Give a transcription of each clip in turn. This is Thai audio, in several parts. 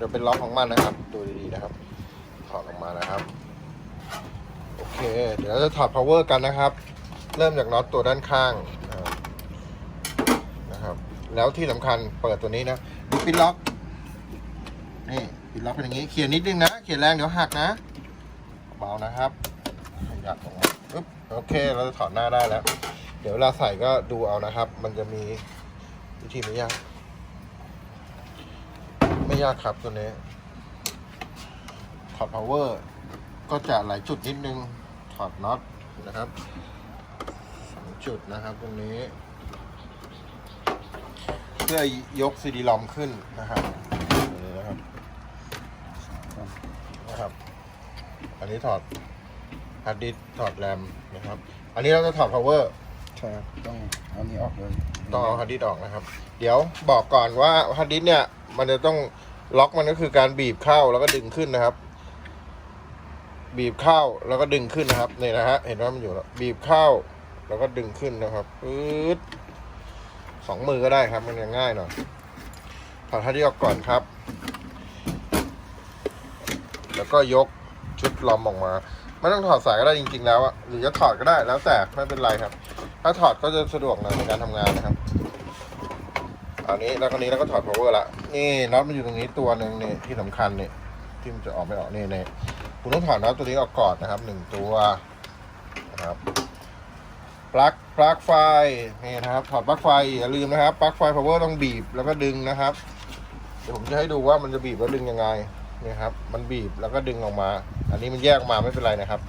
จะเป็นล็อกของมันนะครับ ดูดีๆนะครับ ถอดออกมานะครับ โอเค เดี๋ยวเราจะถอด power กันนะครับ เริ่มจากน็อตตัวด้านข้างนะครับ แล้วที่สำคัญเปิดตัวนี้นะดูปิดล็อก นี่ปิดล็อกเป็นอย่างนี้ เขียนนิดนึงนะ เขียนแรงเดี๋ยวหักนะ เบานะครับขยับออกมาปึ๊บ โอเค เราจะถอดหน้าได้แล้ว เดี๋ยวเวลาใส่ก็ดูเอานะครับ มันจะมีวิธีไม่ยาก ไม่ยากครับตัวนี้ถอด power ก็จะหลายจุดนิดนึงถอดน็อตนะครับสองจุดนะครับตรงนี้ เพื่อยกซีดีลอมขึ้นนะครับนี่นะครับนะครับ อันนี้ถอดฮาร์ดดิสก์ถอดแรมนะครับ อันนี้เราจะถอด power ใช่ครับต้องเอานี้ออกเลยต้องเอาฮาร์ดดิสก์ออกนะครับ เดี๋ยวบอกก่อนว่าฮาร์ดดิสก์เนี่ย มันจะต้องล็อกมันก็คือการบีบเข้าแล้วก็ดึงขึ้นนะครับ บีบเข้าแล้วก็ดึงขึ้นนะครับนี่นะฮะเห็นว่ามันอยู่แล้วบีบเข้าแล้วก็ดึงขึ้นนะครับปื๊ดสองมือก็ได้ครับ มันจะง่ายหน่อยถอดฮาร์ดดิสก์ออกก่อนครับ แล้วก็ยกชุดลอมออกมาไม่ต้องถอดสายก็ได้จริง ๆ แล้วอะหรือจะถอดก็ได้แล้วแต่ไม่เป็นไรครับ ถ้าถอดก็จะสะดวกหน่อยในการทำงานนะครับอันนี้แล้วก็นี้แล้วก็ถอด power ละนี่น็อตมันอยู่ตรงนี้ตัวหนึ่งนี่ที่สำคัญนี่ที่มันจะออกไม่ออกนี่นี่คุณต้องถอดน็อตตัวนี้ออกก่อนนะครับหนึ่งตัวนะครับปลั๊กปลั๊กไฟนี่นะครับถอดปลั๊กไฟอย่าลืมนะครับปลั๊กไฟ power ต้องบีบแล้วก็ดึงนะครับ เดี๋ยวผมจะให้ดูว่ามันจะบีบแล้วดึงยังไงนี่ครับ มันบีบแล้วก็ดึงออกมา อันนี้มันแยกออกมาไม่เป็นไรนะครับ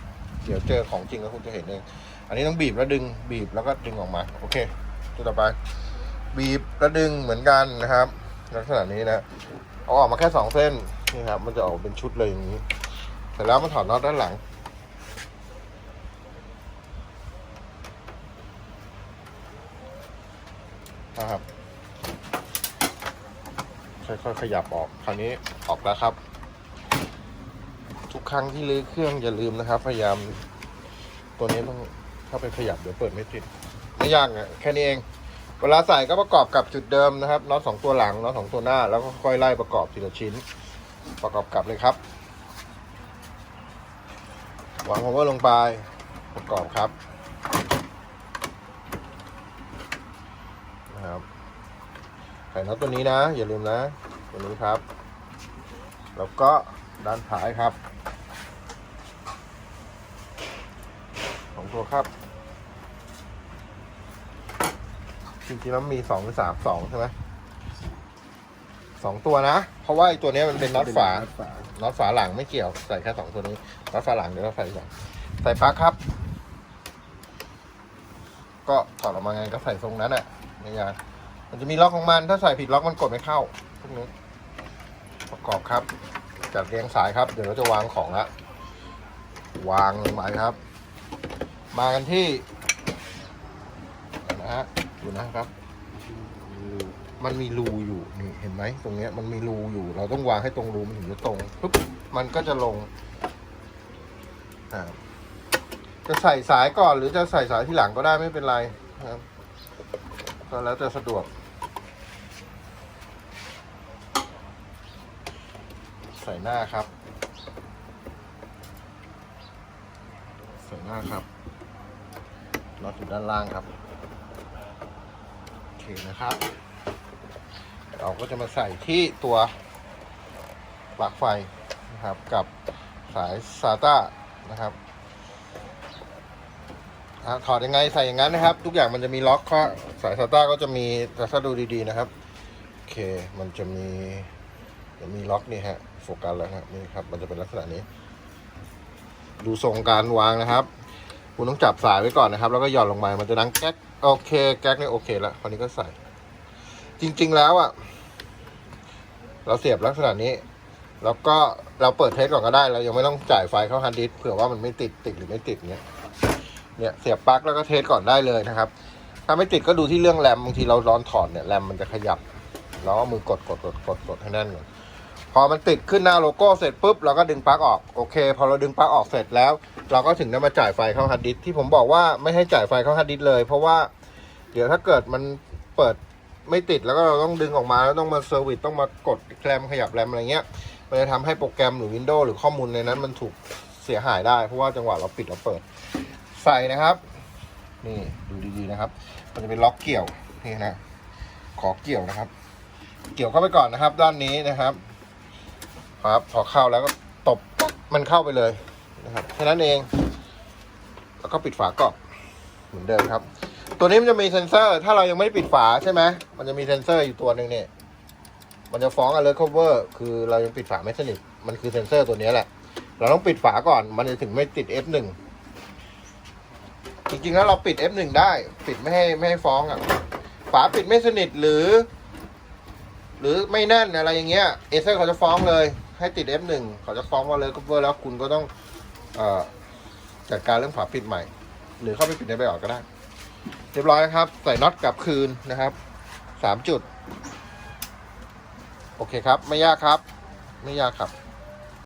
เดี๋ยวเจอของจริงแล้วคุณจะเห็นเอง อันนี้ต้องบีบแล้วดึงบีบแล้วก็ดึงออกมา โอเค ตัวต่อไป บีบแล้วดึงเหมือนกันนะครับ ลักษณะนี้นะเอาออกมาแค่สองเส้นนี่ครับ มันจะออกเป็นชุดเลยอย่างนี้เสร็จแล้วมันถอดน็อตด้านหลังนะครับค่อยๆขยับออก คราวนี้ออกแล้วครับ ทุกครั้งที่ลื้อเครื่องอย่าลืมนะครับ พยายามตัวนี้ต้อง เข้าไปขยับเดี๋ยวเปิดไม่ติด ไม่ยากอะแค่นี้เอง เวลาใส่ก็ประกอบกับจุดเดิมนะครับน็อตสองตัวหลังน็อตสองตัวหน้า แล้วก็ค่อยไล่ประกอบทีละชิ้น ประกอบกลับเลยครับวาง power ลงไปประกอบครับนะครับใส่น็อตตัวนี้นะ อย่าลืมนะ ตัวนี้ครับ แล้วก็ด้านท้ายครับสอง ตัวครับ จริงๆแล้วมีสองหรือสามสองใช่ไหมสองตัวนะ เพราะว่าไอ้ตัวเนี้ยมันเป็นน็อตฝาน็อตฝาน็อตฝาหลังไม่เกี่ยวใส่แค่สองตัวนี้น็อตฝาหลังเดี๋ยวเราใส่สองใส่ปลั๊กครับ ก็ถอดออกมาไงก็ใส่ทรงนั้นแหละไม่ยากมันจะมีล็อกของมัน ถ้าใส่ผิดล็อกมันกดไม่เข้าพวกนี้ประกอบครับจัดเรียงสายครับ เดี๋ยวเราจะวางของละวางลงไปครับ มากันที่นะฮะดูนะครับ มันมีรูอยู่นี่เห็นไหมตรงเนี้ยมันมีรูอยู่ เราต้องวางให้ตรงรูมันถึงจะตรงปุ๊บมันก็จะลงอ่าจะใส่สายก่อนหรือจะใส่สายที่หลังก็ได้ไม่เป็นไรนะครับก็แล้วแต่สะดวกใส่หน้าครับ ใส่หน้าครับ น็อตอยู่ด้านล่างครับโอเคนะครับ เราก็จะมาใส่ที่ตัวปลั๊กไฟนะครับ กับสายซาต้านะครับถอดยังไงใส่อย่างนั้นนะครับ ทุกอย่างมันจะมีล็อกข้อสายซาต้าก็จะมีแต่ถ้าดูดีๆนะครับโอเคมันจะมีจะมีล็อกนี่ฮะโฟกัสแล้วครับนี่ครับ มันจะเป็นลักษณะนี้ ดูทรงการวางนะครับ คุณต้องจับสายไว้ก่อนนะครับ แล้วก็หย่อนลงมามันจะดังแก๊กโอเค แก๊กนี่โอเคแล้วคราวนี้ก็ใส่ จริง ๆ แล้วอะ เราเสียบลักษณะนี้ แล้วก็เราเปิดเทสก่อนก็ได้เรายังไม่ต้องจ่ายไฟเข้าฮาร์ดดิสเผื่อว่ามันไม่ติดติดหรือไม่ติดเนี้ยเนี่ยเสียบปลั๊กแล้วก็เทสก่อนได้เลยนะครับ ถ้าไม่ติดก็ดูที่เรื่องแรมบางทีเราร้อนถอดเนี่ยแรมมันจะขยับเราก็มือกดกดกดกดกดให้แน่นก่อน พอมันติดขึ้นหน้าโลโก้เสร็จปุ๊บเราก็ดึงปลั๊กออกโอเค พอเราดึงปลั๊กออกเสร็จแล้ว เราก็ถึงได้มาจ่ายไฟเข้าฮาร์ดดิสที่ผมบอกว่าไม่ให้จ่ายไฟเข้าฮาร์ดดิสเลย เพราะว่า เดี๋ยวถ้าเกิดมันเปิดไม่ติดแล้วก็เราต้องดึงออกมาแล้วต้องมาเซอร์วิสต้องมากดแรมขยับแรมอะไรเงี้ยมันจะทำให้โปรแกรมหรือ Windows หรือข้อมูลในนั้นมันถูกเสียหายได้ เพราะว่าจังหวะเราปิดเราเปิด ใส่นะครับ นี่ดูดีๆนะครับ มันจะเป็นล็อกเกี่ยวนี่นะขอเกี่ยวนะครับ เกี่ยวเข้าไปก่อนนะครับ ด้านนี้นะครับ ครับพอเข้าแล้วก็ตบปั๊บมันเข้าไปเลยนะครับแค่นั้นเอง แล้วก็ปิดฝากรอบเหมือนเดิมครับ ตัวนี้มันจะมีเซ็นเซอร์ ถ้าเรายังไม่ได้ปิดฝาใช่ไหมมันจะมีเซ็นเซอร์อยู่ตัวหนึ่งเนี่ยมันจะฟ้อง alert cover คือเรายังปิดฝาไม่สนิทมันคือเซ็นเซอร์ตัวนี้แหละ เราต้องปิดฝาก่อน มันจะถึงไม่ติด F1 จริงๆ แล้วเราปิด F1 ได้ ปิดไม่ให้ไม่ให้ฟ้องอะ ฝาปิดไม่สนิทหรือ หรือไม่แน่นอะไรอย่างเงี้ย เอเซอร์เขาจะฟ้องเลย ให้ติด F1 เขาจะฟ้องว่าเลิกเวอร์แล้วคุณก็ต้องเอ่อจัดการเรื่องฝาปิดใหม่ หรือเข้าไปปิดในใบออกก็ได้ เรียบร้อยนะครับ ใส่น็อตกลับคืนนะครับสามจุด โอเคครับ ไม่ยากครับ ไม่ยากครับ